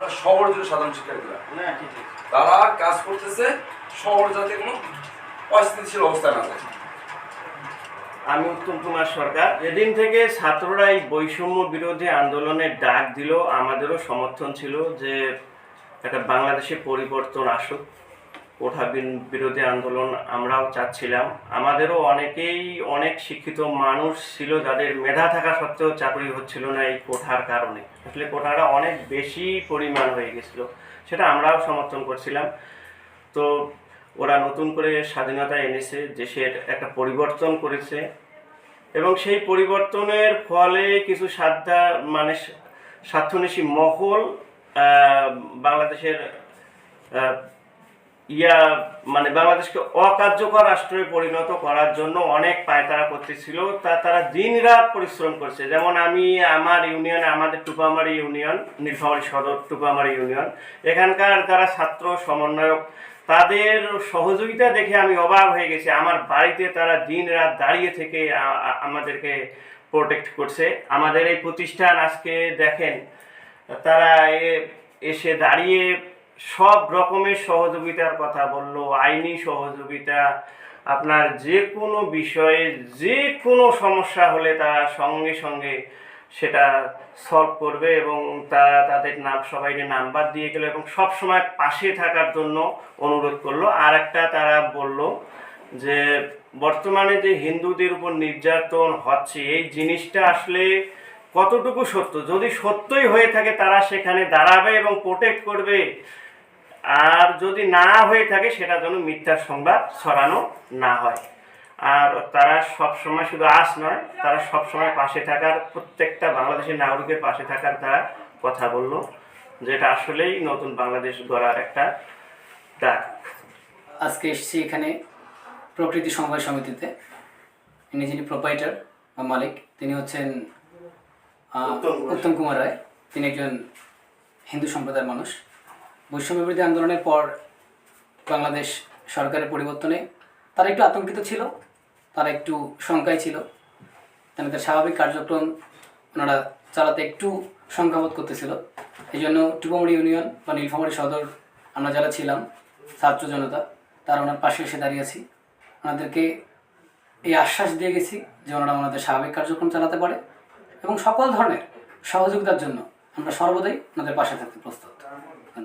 সাধারণ শিক্ষার্থীরা আছে তারা কাজ করতেছে শহর যাতে কোনো অস্থিতিশীল অবস্থা না থাকে। আমি উত্তম কুমার সরকার। এদিন থেকে ছাত্ররা এই বৈষম্য বিরোধী আন্দোলনের ডাক দিল আমাদেরও সমর্থন ছিল যে একটা বাংলাদেশে পরিবর্তন আসুক। কোঠা বিরোধী আন্দোলন আমরাও চাচ্ছিলাম। আমাদেরও অনেকেই অনেক শিক্ষিত মানুষ ছিল যাদের মেধা থাকা সত্ত্বেও চাকরি হচ্ছিল না এই কোঠার কারণে। আসলে কোঠাটা অনেক বেশি পরিমাণ হয়ে গেছিল, সেটা আমরাও সমর্থন করছিলাম। তো ওরা নতুন করে স্বাধীনতা এনেছে দেশের একটা পরিবর্তন করেছে এবং সেই পরিবর্তনের ফলে কিছু সাধ্যা মানে স্বার্থন্বেষী মহল বাংলাদেশের ইয়া মানে বাংলাদেশকে অকার্যকর রাষ্ট্রে পরিণত করার জন্য অনেক পায়তারা করতেছিল তা তারা দিন রাত পরিশ্রম করছে। যেমন আমি, আমার ইউনিয়ন, আমাদের টুপামারি ইউনিয়ন, নীলফামারী সদর টুপামারি ইউনিয়ন, এখানকার যারা ছাত্র সমন্বয়ক, তাদের সহযোগিতা দেখে আমি অবাক হয়ে গেছি। আমার বাড়িতে তারা দিন রাত দাঁড়িয়ে থেকে আমাদেরকে প্রোটেক্ট করছে। আমাদের এই প্রতিষ্ঠান আজকে দেখেন, তারা এসে দাঁড়িয়ে সব রকমের সহযোগিতার কথা বলল, আইনি সহযোগিতা, আপনার যে কোনো বিষয়ে যে কোনো সমস্যা হলে তারা সঙ্গে সঙ্গে সেটা সলভ করবে এবং তারা তাদের নাম, সবাইকে নাম্বার দিয়ে গেলো এবং সব সময় পাশে থাকার জন্য অনুরোধ করল। আর একটা তারা বলল যে, বর্তমানে যে হিন্দুদের উপর নির্যাতন হচ্ছে, এই জিনিসটা আসলে কতটুকু সত্য? যদি সত্যই হয়ে থাকে তারা সেখানে দাঁড়াবে এবং প্রোটেক্ট করবে। আর যদি না হয়ে থাকে সেটা যেন মিথ্যার সংবাদ ছড়ানো না হয়। আর তারা সব সময় শুধু আস নয় তারা সব সময় পাশে থাকার প্রত্যেকটা বাংলাদেশের নাগরিকের পাশে থাকার তারা কথা বলল যেটা আসলেই নতুন বাংলাদেশ গড়ার একটা ডাক আজকে এসেছি এখানে প্রকৃতি সমবায় সমিতিতে। ইনি যিনি প্রোপাইটার বা মালিক তিনি হচ্ছেন। উত্তম কুমার রায়। তিনি একজন হিন্দু সম্প্রদায়ের মানুষ। বৈষম্য বিরোধী আন্দোলনের পর বাংলাদেশ সরকারের পরিবর্তনে তারা একটু আতঙ্কিত ছিল, তারা একটু শঙ্কায় ছিল। তাদের স্বাভাবিক কার্যক্রম ওনারা চালাতে একটু শঙ্কাবোধ করতেছিল। এই জন্য টুপামুড়ি ইউনিয়ন বা নীলফামারী সদর আমরা যারা ছিলাম, ছাত্র জনতা, তারা ওনার পাশে এসে দাঁড়িয়েছি ওনাদেরকে এই আশ্বাস দিয়ে গেছি যে ওনারা ওনাদের স্বাভাবিক কার্যক্রম চালাতে পারে এবং সকল ধরনের সহযোগিতার জন্য আমরা সর্বদাই ওনাদের পাশে থাকতে প্রস্তুত।